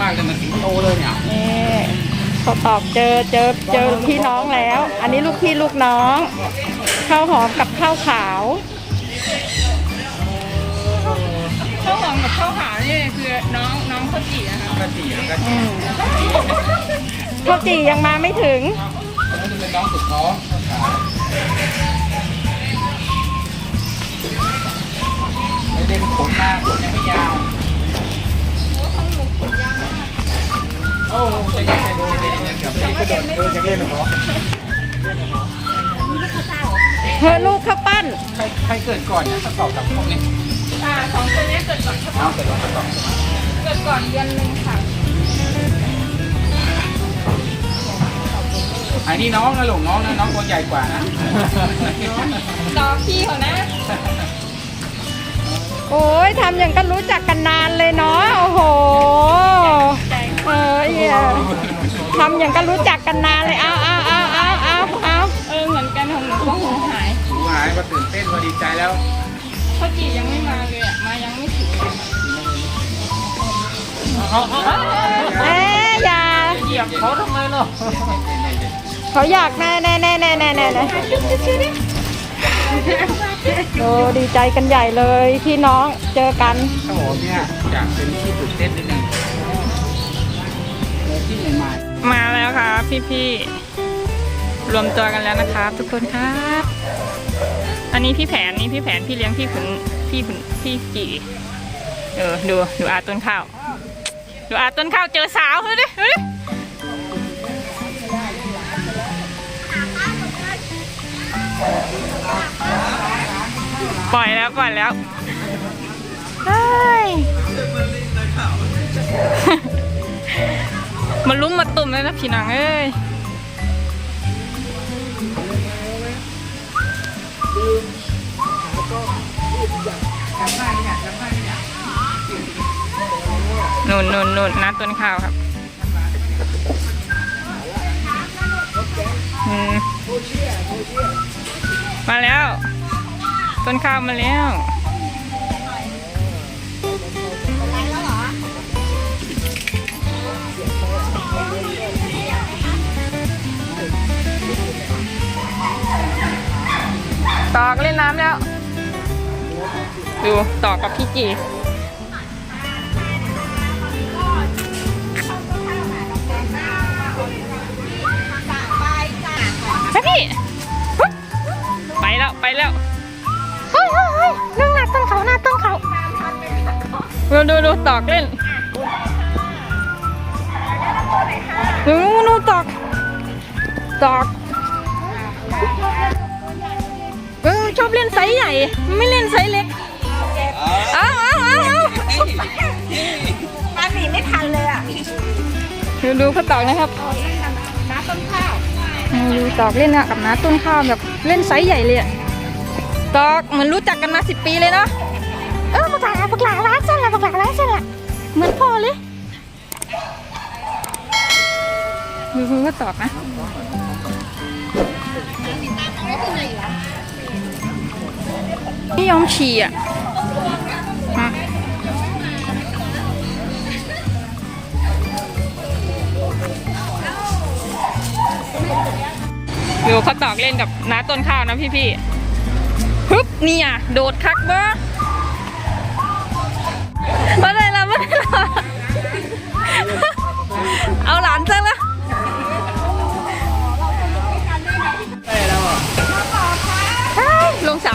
มากเลยมันสิงโตเลยเนี่ยนี่เขาตอบเจอเจอเจอพี่น้องแล้ว อันนี้ลูกพี่ลูกน้องข้าวหอมกับข้าวขาวข้าวหอมกับข้าวขาวนี่คือน้องน้องข้าวจี่นะคะกระจีแล้วก็อืมข้าวจี่ยังมาไม่ถึง แล้วจะเป็นน้องสุดท้องไม่ได้ขนหน้าขนยังไม่ยาว ออจะเล่นเหรอเธอลูกข้าวปั้นใครใครเกิดก่อนเนี่ยสักสองสามคนเนี่ยอ่าสองตัวนี้เกิดก่อนน้องเกิดก่อนสักสองเกิดก่อนเดือนหนึ่งค่ะอันนี้น้องนะหลงน้องนะน้องตัวใหญ่กว่านะน้องพี่เขานะโอ้ยทำอย่างกันรู้จักกันนานเลยเนาะโอ้โห เออเหี้ย ทำอย่างกันรู้จักกันนานเลยเอาเอาเอาเอาเอาเอาเออเหมือนกันของหนูก็หูหายหูหายมาตื่นเต้นมาดีใจแล้วข้าวจี่ยังไม่มาเลยอะมายังไม่ถึงเลยค่ะเอ๊ะอย่าเหยียบเขาทำไมเนาะเขาอยากแน่แน่แน่แน่แน่แน่แน่โอ้ดีใจกันใหญ่เลยพี่น้องเจอกันถ้าผมเนี่ยอยากเป็นที่ตื่นเต้นนิดนึงเจอที่ใหม่ มาแล้วค่ะพี่พี่ๆรวมตัวกันแล้วนะครับ ทุกคนครับ อันนี้พี่แผนนี่พี่แผนพี่เลี้ยงพี่ขุนพี่ขุนพี่จีเออดูดูอาต้นข้าวดูอาต้นข้าวเจอสาวดูดิดูดิปล่อยแล้วปล่อยแล้วเฮ้ย มันลุ้มมาตุ่มเลยนะพี่นางเอ้ยนุ่นนุ่นนุ่นนะต้นข้าวครับมาแล้ว ต้นข้าวมาแล้ว ตอกเล่นน้ำแล้ว ดูตอกกับพี่จีไปพี่ฮึบไปแล้วไปแล้ว เฮ้ยเฮ้ยเฮ้ยเรื่องหน้าต้นเขาหน้าต้นเขาดูดูดูตอกเล่นดูดูตอกตอก ออชอบเล่นไซส์ใหญ่ ไม่เล่นไซส์เล็ก เอาเอาเอาเอามาหนีไม่ทันเลยอะดูดูเขาตอกนะครับน้าต้นข้าวดูตอกเล่นอะกับน้าต้นข้าวแบบเล่นไซส์ใหญ่เลยอะตอกเหมือนรู้จักกันมาสิบปีเลยเนาะเออปากหลาปากหลาร้านเส้นละปากหลาร้านเส้นละเหมือนพ่อเลยดูดูเขาตอกนะ ไม่ยอมฉี่อะฮะดูเขาตอกเล่นกับน้าต้นข้าวนะพี่พี่ฮึบเนี่อะโดดคักเบ้อมาได้แล้วมาได้แล้วเอาหลานจังละ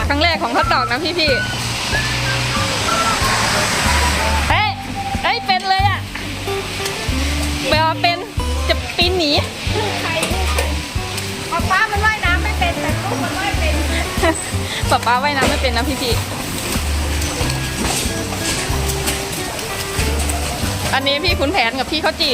ครั้งแรกของเขาตอกนะพี่พี่เฮ้ยเฮ้ยเป็นเลยอะเบลเป็นจะปีนหนีป๊าป้ามันว่ายน้ำไม่เป็นแต่ลูกมันว่ายเป็นป๊าป้าว่ายน้ำไม่เป็นนะพี่พี่อันนี้พี่ขุนแผนกับพี่เขาจี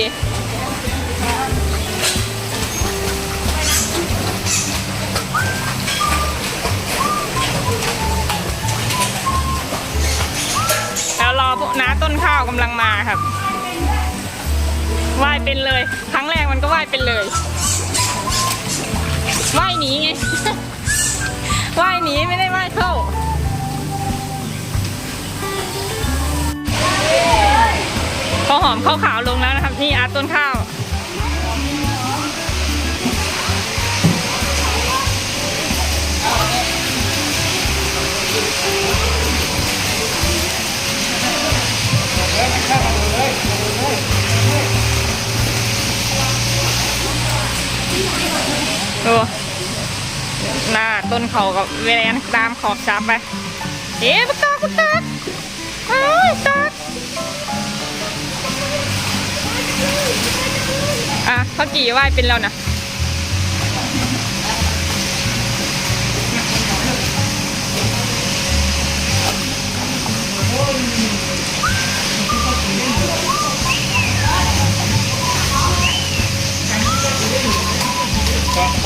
น้าต้นข้าวกำลังมาครับว่ายเป็นเลย ครั้งแรกมันก็ว่ายเป็นเลยว่ายหนีไงว่ายหนีไม่ได้ว่ายเข้าข้าวหอมข้าวขาวลงแล้วนะครับนี่อาต้นข้าว ดูหน้าต้นเขากับเวลนตามขอบซับไป เอ๊ะปักตากปักตากเอ้ยตากอะเขาจีว่ายเป็นแล้วนะ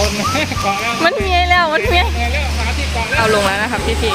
นมันเมียแล้วมันเมียแล้วหาที่เกาะแเอาลงแล้วนะครับพี่พี่